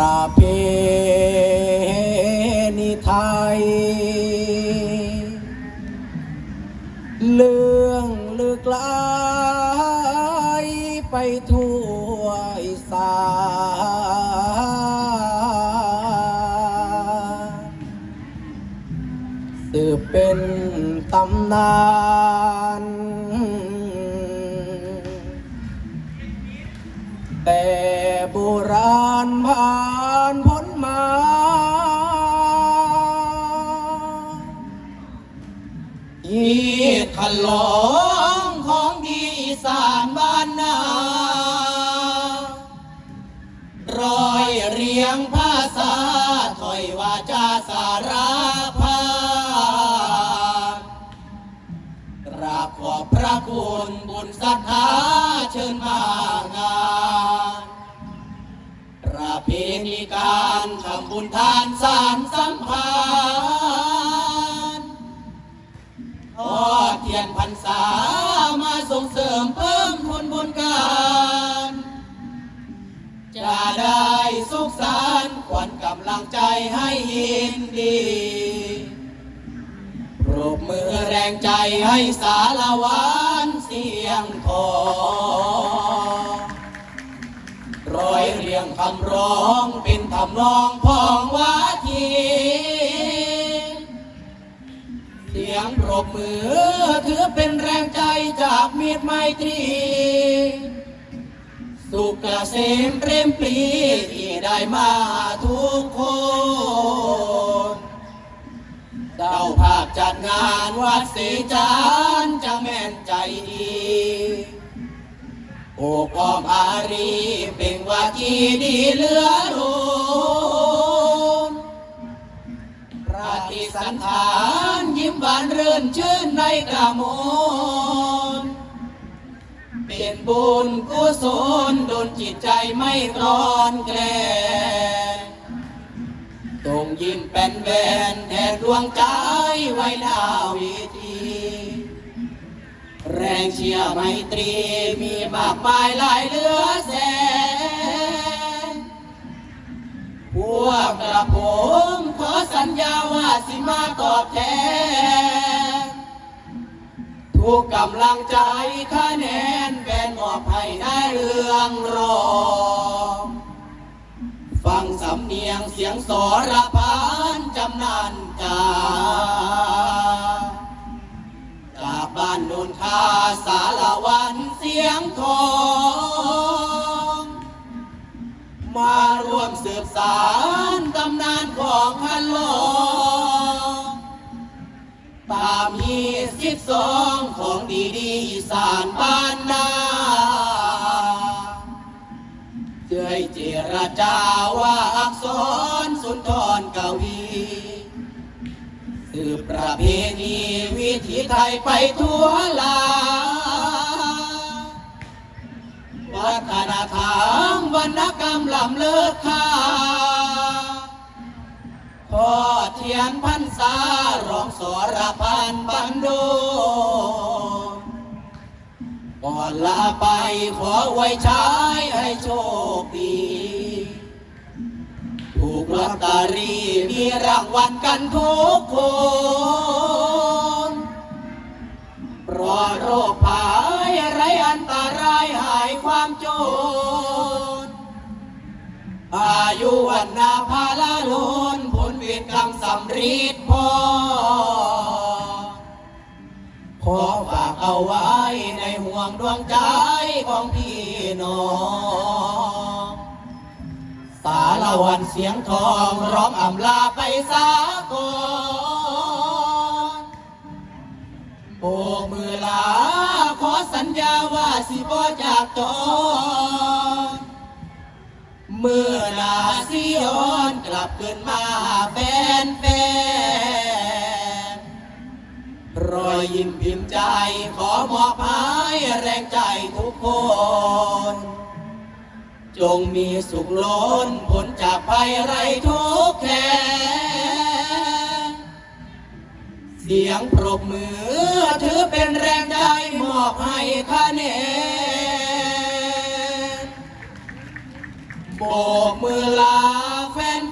ประเพณีไทย เรื่องลึกลายไปทั่วอีสานสืบเป็นตำนานแต่ ราณผ่านพ้นมายีขลองของดีอีสานบ้านนารอยเรียงภาษาถอยวาจาสารพากราบขอบพระคุณบุญศรัทธา ณีการทำบุญทานสารสัมพันธ์ทอดเทียนพรรษามาส่งเสริมเพิ่มทุนบุญการจะได้สุขสันต์ขวัญกำลังใจให้ยินดีปรบมือแรงใจให้สารวันเสียงทอง คำร้องเป็นทำนองพองวาทีเสียงปรบมือถือเป็นแรงใจจากมีดไมตรี สุขเกษมเปรมปรีที่ได้มาทุกคนเจ้าภาพจัดงานวัดศรีจานทร์จะแม่นใจดี โอ้ปอมอารีเป็นว่ากีดีเหลือรุนปฏิสันฐานยิ้มหวานเรื่นชื่นในกระมนเป็นบุญกุศลโดนจิตใจไม่กรอนแกลงต้องยิ้มเป็นแวนแทนดวงใจไว้หน้าวิธี แรงเชียร์ไมตรีมีมากมายหลายเหลือแสน พวกกระผมขอสัญญาว่าสิมาตอบแทน ทุกกำลังใจคะแนนแฟนมอบให้ได้เรื่องรอง ฟังสำเนียงเสียงสอระพานจำนานจา ยงทอง มาร่วมสืบสารตำนานของพันโลงตามฮีสิบสองของดีดีอีสานบ้านนาเจยเจรจาว่าอักษรสุนทรกวีสืบประเพณีวิถีไทยไปทั่วลา วัฒนธรรมวรรณกรรมล้ำเลิศค่าพอเทียนพันษาร้องสรพันบันโดก่อนลาไปขอไว้ใช้ให้โชคดีถูกลอตเตอรี่มีรางวัลกันทุกคน หายความโจรอายุวันนาภาลาลนผลเวรกรรมสำริดพอ ขอฝากเอาไว้ในห่วงดวงใจของพี่น้องสารวันเสียงทองร้องอำลาไปสากลโบกมือลา สิบ่จากจรเมื่อนาสิย้อนกลับคืนมาแฟนแฟนรอยยิ้มพิมพ์ใจขอมอบให้แรงใจทุกคน จงมีสุขล้นผลจากภัยไรทุกแค้น เสียงปรบมือ ถือเป็นแรงใจมอบให้คะแนนโบกมือลาแฟน